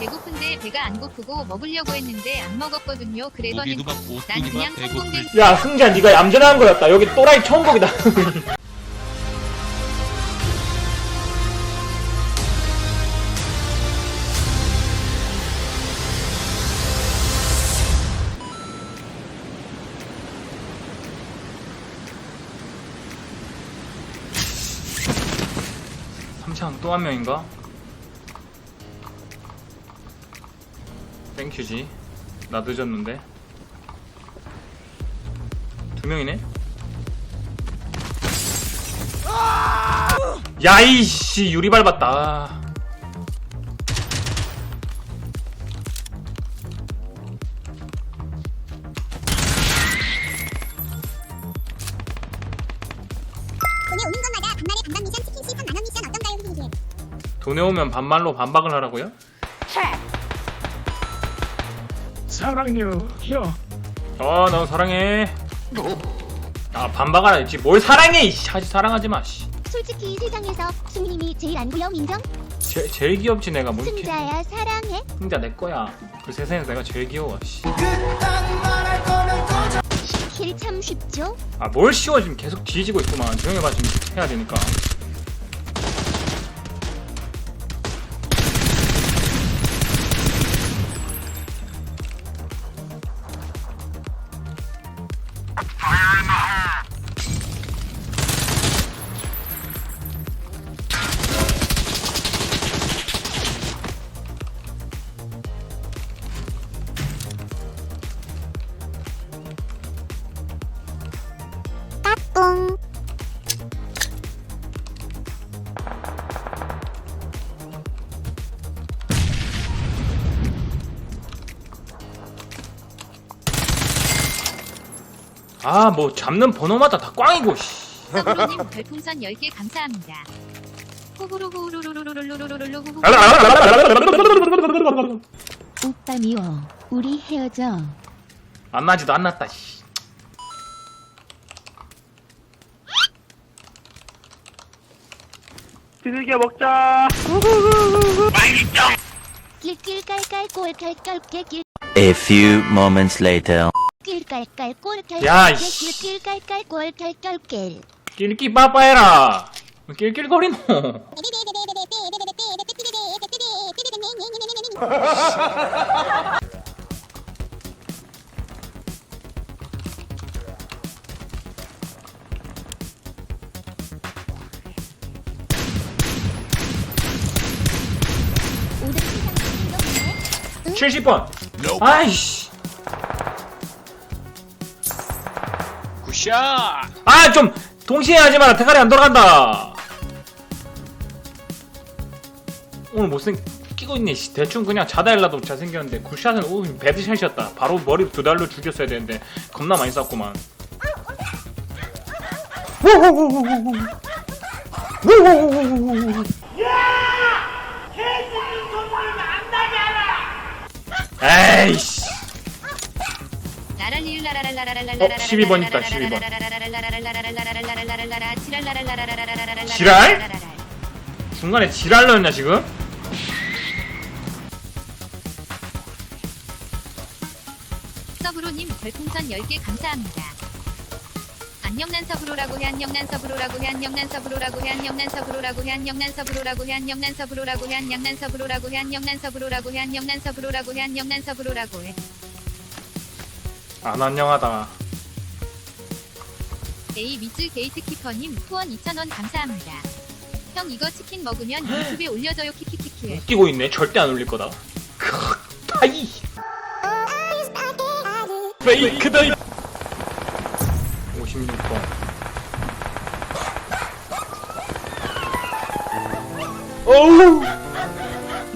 배고픈데 배가 안 고프고 먹으려고 했는데 안 먹었거든요. 그래서는 고기도 난 그냥 성공된 야 승자 네가 얌전한 거였다. 여기 또라이 천국이다 창 또 한 명인가? 땡큐지 나 늦었는데 두 명이네? 야이씨 유리 밟았다 돈에 오면 반말로 반박을 하라고요? 사랑해요 형 어너 사랑해 아 반박하라 했지 뭘 사랑해 이씨 하지 사랑하지 마 씨. 솔직히 세상에서 승님이 제일 안 보여 민정? 제, 제일 귀엽지 내가 뭐 이렇게 승자야 사랑해. 승자 내 거야 그 세상에서 내가 제일 귀여워 씨. 킬참 쉽죠? 아 뭘 쉬워 지금 계속 뒤지고 있구만 조용히 해봐 지금 해야 되니까 아 뭐 잡는 번호마다 다 꽝이고 별풍선 10개 감사합니다. 오빠 미워. 우리 헤어져. 안 나지도 안 났다 씨. 비둘기 먹자 낄낄 깔깔 꼴 깔깔 깨낄 A few moments later. 낄 깔깔 꼴깔 야, 깨낄 이씨. 낄깔깔 꼴깔깔 낄. 낄끼 빠빠해라. 왜 낄낄거리노. 오늘 세상 70번. 아이씨 샷! 아 좀 동시에 하지 마라. 대가리 안 돌아간다. 오늘 못생 끼고 있네. 씨. 대충 그냥 자다 일라도 잘생겼는데 굿샷은 오 배드샷이었다. 바로 머리 두 달로 죽였어야 되는데 겁나 많이 쐈구만. 에이씨 어, 12번 있다, 12번. 지랄? 중간에 지랄러였냐 지금? 서브로님 별풍선 10개 감사합니다. 안녕난 서브로라고 해 안녕난 서브로라고 해 안녕난 서브로라고 해 안녕난 서브로라고 해 안녕난 서브로라고 해 안녕난 서브로라고 해 안녕난 서브로라고 해 안녕난 서브로라고 해 안녕난 서브로라고 해 안녕난 서브로라고 해 안 안녕하다. A 미즈 게이트키퍼님 후원 2,000원 감사합니다. 형 이거 치킨 먹으면 유튜브에 올려줘요 키키키키. 웃기고 있네. 절대 안 올릴 거다. 아이! 페이크다 56번. 어우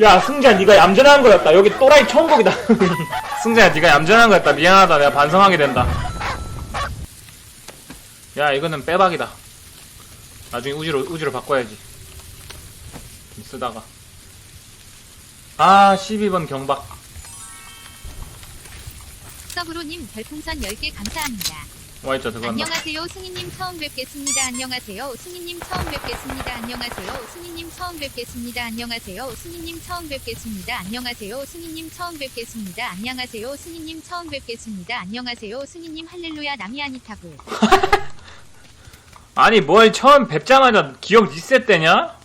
야 승자 네가 얌전한 거였다. 여기 또라이 천국이다. 승자야 네가 얌전한 거였다. 미안하다. 내가 반성하게 된다. 야 이거는 빼박이다. 나중에 우지로 우지로 바꿔야지. 좀 쓰다가. 아 12번 경박. 서브로님 별풍선 10개 감사합니다. 와있자 들어간다. 안녕하세요. 승희님 처음 뵙겠습니다. 안녕하세요. 승희님 처음 뵙겠습니다. 안녕하세요. 승희님 처음 뵙겠습니다. 안녕하세요. 승희님 처음 뵙겠습니다. 안녕하세요. 승희님 처음 뵙겠습니다. 안녕하세요. 승희님 처음 뵙겠습니다. 안녕하세요. 승희님 할렐루야 남이 아니타고. 아니 뭘 처음 뵙자마자 기억 리셋되냐?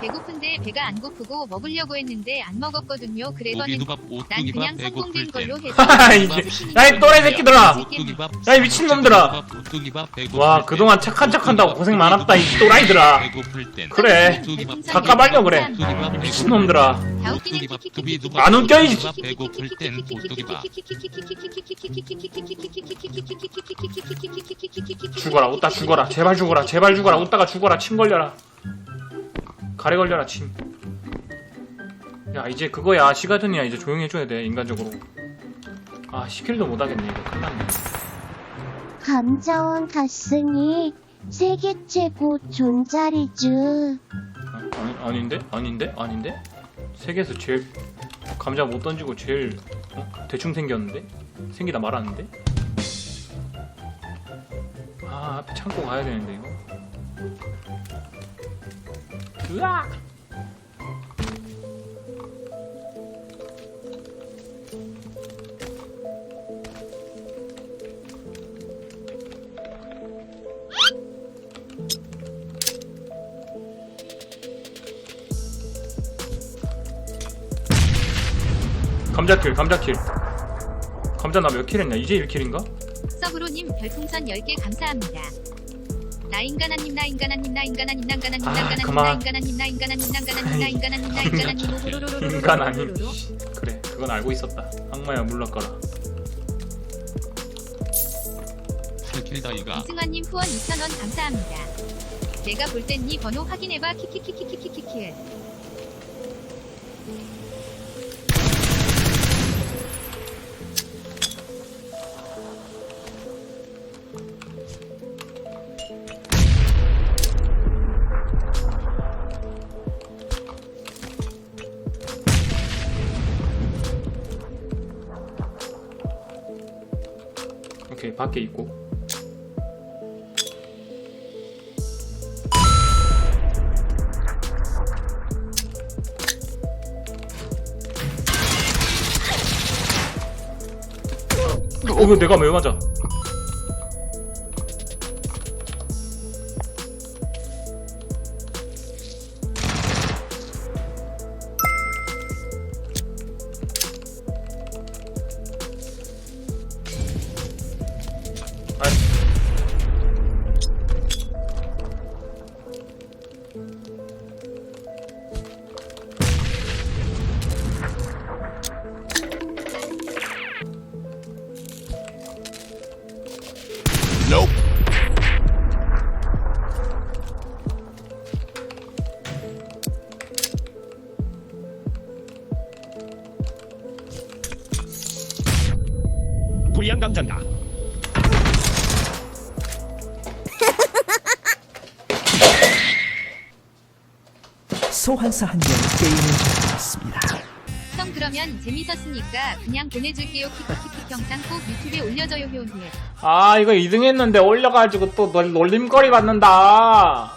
배고픈데 배가 안 고프고 먹으려고 했는데 안 먹었거든요 그래서는 오기두밥 난 그냥 오뚜기밥 성공된 배고플 걸로 땐 해서 하하, 이게- 야, 이 또라이 새끼들아! 오뚜기밥 야, 이 미친놈들아! 오뚜기밥 배고플 와땐 그동안 착한 척한다고 고생 많았다 이 또라이들아 배고플 땐 그래 오뚜기밥 다 까발려 그래 오뚜기밥 미친놈들아 오뚜기밥 안 웃겨, 이 죽어라 웃다 죽어라 제발 죽어라 제발 죽어라 웃다가 죽어라 침 걸려라 가래 걸려라 침 야 이제 그거야 시가전이야 이제 조용히 해줘야 돼 인간적으로 아 시킬도 못하겠네 이거 큰일났네 감자원 가슴이 세계 최고 존잘이쥬. 아, 아니, 아닌데? 아닌데? 아닌데? 세계에서 제일 감자 못 던지고 제일 어? 대충 생겼는데? 생기다 말았는데? 아 앞에 참고 가야 되는데 이거 으악! 감자킬 감자킬 감자 나 몇 킬 했냐 이제 1킬인가? 서브로님 별풍선 10개 감사합니다. 나인가나님 나인가나님 나인가나님 나인가나님 아, 나인가나님 그만. 나인가나님 나인가나님 나인가나님 나인가나님 나인가나님 오로로로로로로로로로로. 인간 아님 그래 그건 알고 있었다 악마야 물러거라 살킬다이가 이승환님 후원 2,000원 감사합니다. 내가 볼 땐 네 번호 확인해봐 키키키키키키키키 오케이 밖에 있고. 어 이거 내가 왜 맞아 아 감자다. 소환사 한 명 게임을 시작했습니다. 형 그러면 재밌었으니까 그냥 보내줄게요 키키키키 영상 꼭 유튜브에 올려줘요 효우님 아 이거 2등 했는데 올려가지고 또 놀- 놀림거리 받는다